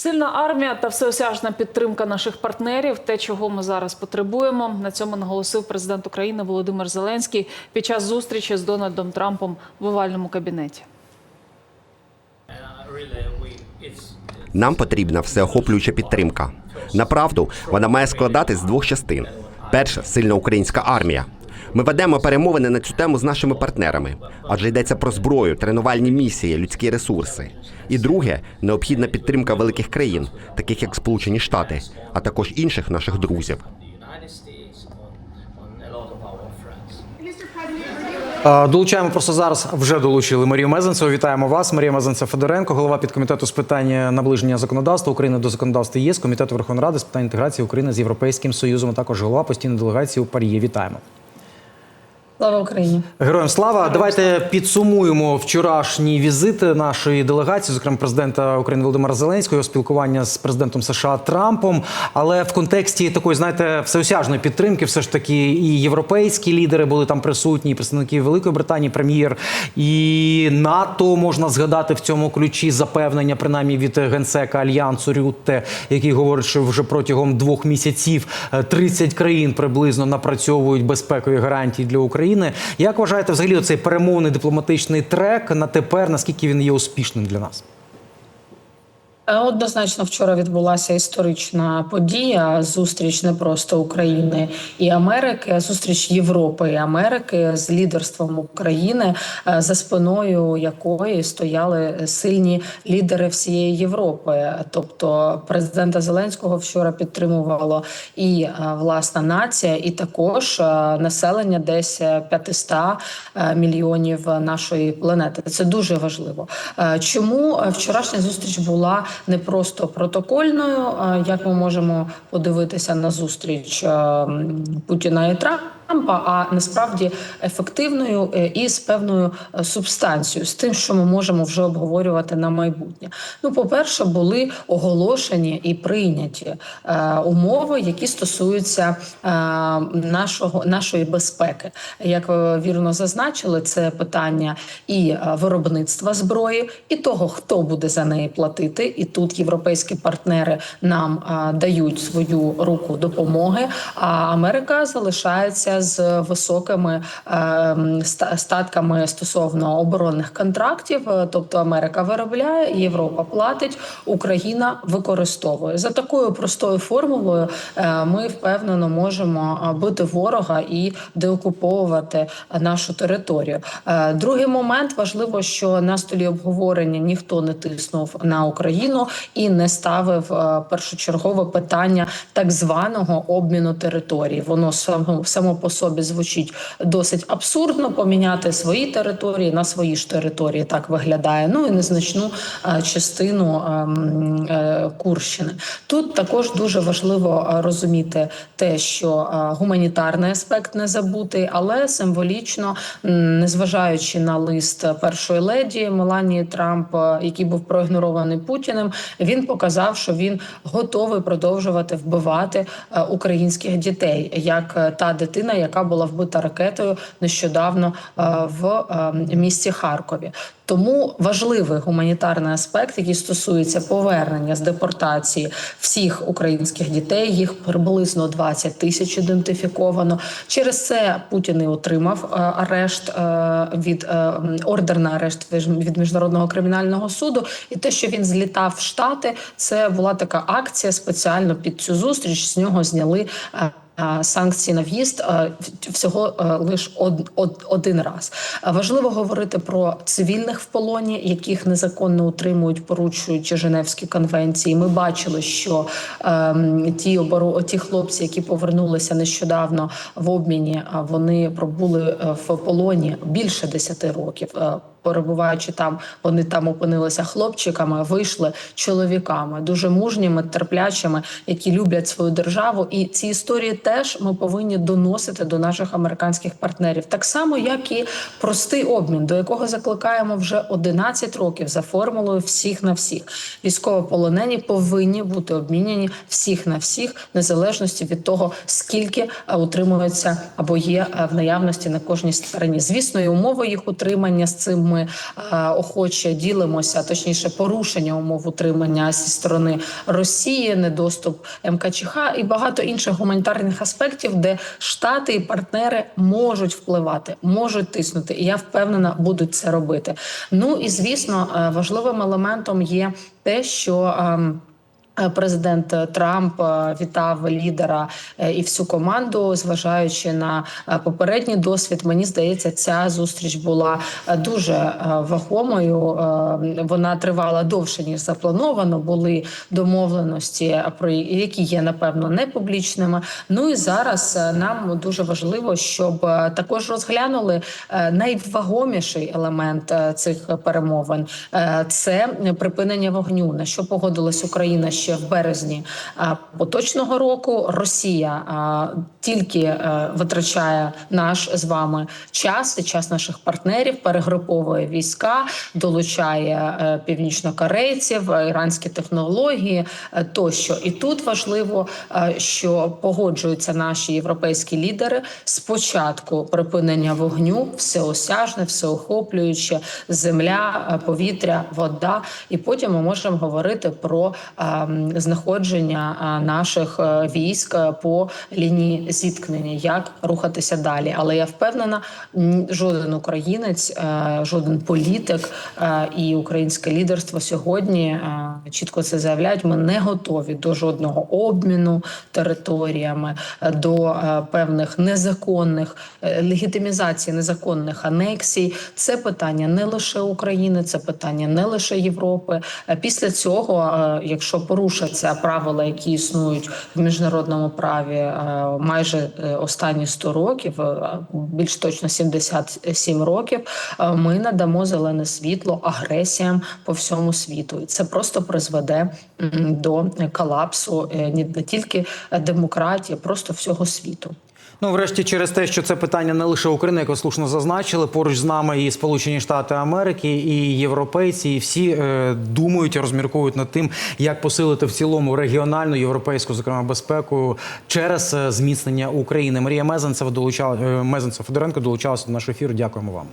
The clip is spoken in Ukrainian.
Сильна армія та всеосяжна підтримка наших партнерів те, чого ми зараз потребуємо. На цьому наголосив президент України Володимир Зеленський під час зустрічі з Дональдом Трампом в овальному кабінеті. Нам потрібна всеохоплююча підтримка. Направду, вона має складатись з двох частин: перша сильна українська армія. Ми ведемо перемовини на цю тему з нашими партнерами, адже йдеться про зброю, тренувальні місії, людські ресурси. І друге необхідна підтримка великих країн, таких як Сполучені Штати, а також інших наших друзів. Долучаємо просто зараз. Вже долучили Марію Мезенцеву. Вітаємо вас. Марія Мезенцев Федоренко, голова підкомітету з питань наближення законодавства України до законодавства ЄС, комітету Верховної Ради з питань інтеграції України з Європейським Союзом. а Також голова постійної делегації у Пар'є. Вітаємо. Слава Україні! Героям слава. Давайте підсумуємо вчорашній візит нашої делегації, зокрема президента України Володимира Зеленського, спілкування з президентом США Трампом. Але в контексті такої, знаєте, всеосяжної підтримки, все ж таки, і європейські лідери були там присутні, і представники Великої Британії, прем'єр і НАТО можна згадати в цьому ключі запевнення, принаймні від генсека альянсу Рютте, який говорить, що вже протягом двох місяців е, 30 країн приблизно напрацьовують безпекові гарантії для України. Як вважаєте, взагалі цей перемовний дипломатичний трек на тепер? Наскільки він є успішним для нас? Е, Однозначно, вчора відбулася історична подія. Зустріч не просто України і Америки, а зустріч Європи і Америки з лідерством України, е, за спиною якої стояли сильні лідери всієї Європи. Тобто, президента Зеленського вчора підтримувало і е, власна нація, і також населення десь 500 е, мільйонів нашої планети. Це дуже важливо. Чому вчорашня зустріч була не просто протокольною, як ми можемо подивитися на зустріч е, Путіна і Трампа, а насправді ефективною е, і з певною е, субстанцією, з тим, що ми можемо вже обговорювати на майбутнє. Ну, по-перше, були оголошені і прийняті е, умови, які стосуються е, нашого нашої безпеки. Як ви вірно зазначили, це питання і е, виробництва зброї, і того, хто буде за неї платити. І тут європейські партнери нам е, дають свою руку допомоги. А Америка залишається з високими е, статками стосовно оборонних контрактів. Е, Тобто Америка виробляє, Європа платить, Україна використовує за такою простою формулою. е, Ми впевнено можемо бити ворога і деокуповувати нашу територію. Другий момент важливо, що на столі обговорення ніхто не тиснув на Україну і не ставив першочергове питання так званого обміну територій. Воно само, само по собі звучить досить абсурдно. Поміняти свої території на свої ж території так виглядає. Ну і незначну е, частину ем, е, Курщини. Тут також дуже важливо е, розуміти те, що гуманітарний аспект не забутий, але символічно, незважаючи на лист першої леді Меланії Трамп, який був проігнорований Путіним, він показав, що він готовий продовжувати вбивати українських дітей, як та дитина, яка була вбита ракетою нещодавно е, в е, місті Харкові. Тому важливий гуманітарний аспект, який стосується повернення з депортації всіх українських дітей. Їх приблизно 20 тисяч ідентифіковано. Через це Путін і отримав е, арешт від ордер на арешт від міжнародного кримінального суду. І те, що він злітав в Штати, це була така акція спеціально під цю зустріч. З нього зняли. Е, е, Санкції на в'їзд е, всього лише один раз. Е, Важливо говорити про цивільних в полоні, яких незаконно утримують, порушуючи Женевські конвенції. Ми бачили, що ем, ті оборо ті хлопці, які повернулися нещодавно в обміні, вони пробули е, в полоні більше 10 років. Перебуваючи там, вони там опинилися хлопчиками, вийшли чоловіками, дуже мужніми, терплячими, які люблять свою державу. І ці історії теж ми повинні доносити до наших американських партнерів, так само як і простий обмін, до якого закликаємо вже 11 років за формулою всіх на всіх. Військовополонені повинні бути обміняні всіх на всіх, незалежності від того, скільки е, утримується або є е, в наявності на кожній стороні. Звісно, і умови їх утримання з цим ми е, охоче ділимося, точніше, порушення умов утримання зі сторони Росії, недоступ МКЧХ і багато інших гуманітарних аспектів, де штати і партнери можуть впливати, можуть тиснути. І я впевнена, будуть це робити. Ну і звісно, е, важливим елементом є те, що. Е, Президент Трамп е, вітав лідера е, і всю команду, зважаючи на е, попередній досвід. Мені здається, ця зустріч була е, дуже е, вагомою. Е, Вона тривала довше ніж заплановано. Були домовленості, про які є напевно не публічними. Ну і зараз е, нам дуже важливо, щоб е, також розглянули е, найвагоміший елемент е, цих перемовин. Е, Це припинення вогню. На що погодилась Україна ще в березні поточного року. Росія тільки е, витрачає наш з вами час і час наших партнерів, перегруповує війська, долучає е, північнокорейців, е, іранські технології тощо. І тут важливо, що погоджуються наші європейські лідери спочатку припинення вогню, всеосяжне, всеохоплююче земля, повітря, вода. І потім ми можемо говорити про м, знаходження наших е, військ е, по лінії зіткнення, як рухатися далі. Але я впевнена, жоден українець, е, жоден політик і українське лідерство сьогодні чітко це заявляють. Ми не готові до жодного обміну територіями, до певних незаконних легітимізації незаконних анексій. Це питання не лише України, це питання не лише Європи. Після цього, якщо порушаться правила, які існують в міжнародному праві е, майже е, останні 100 років, е, більш точно 77 років, ми надамо зелене світло агресіям по всьому світу, і це просто призведе до колапсу не тільки демократії, просто всього світу. Ну, врешті, через те, що це питання не лише України, як ви слушно зазначили, поруч з нами і Сполучені Штати Америки, і європейці, і всі е, думають, розмірковують над тим, як посилити в цілому регіональну європейську, зокрема безпеку через е, зміцнення України. Марія Мезенцева долучала Мезенцев Федоренко долучалася до нашого ефіру. Дякуємо вам.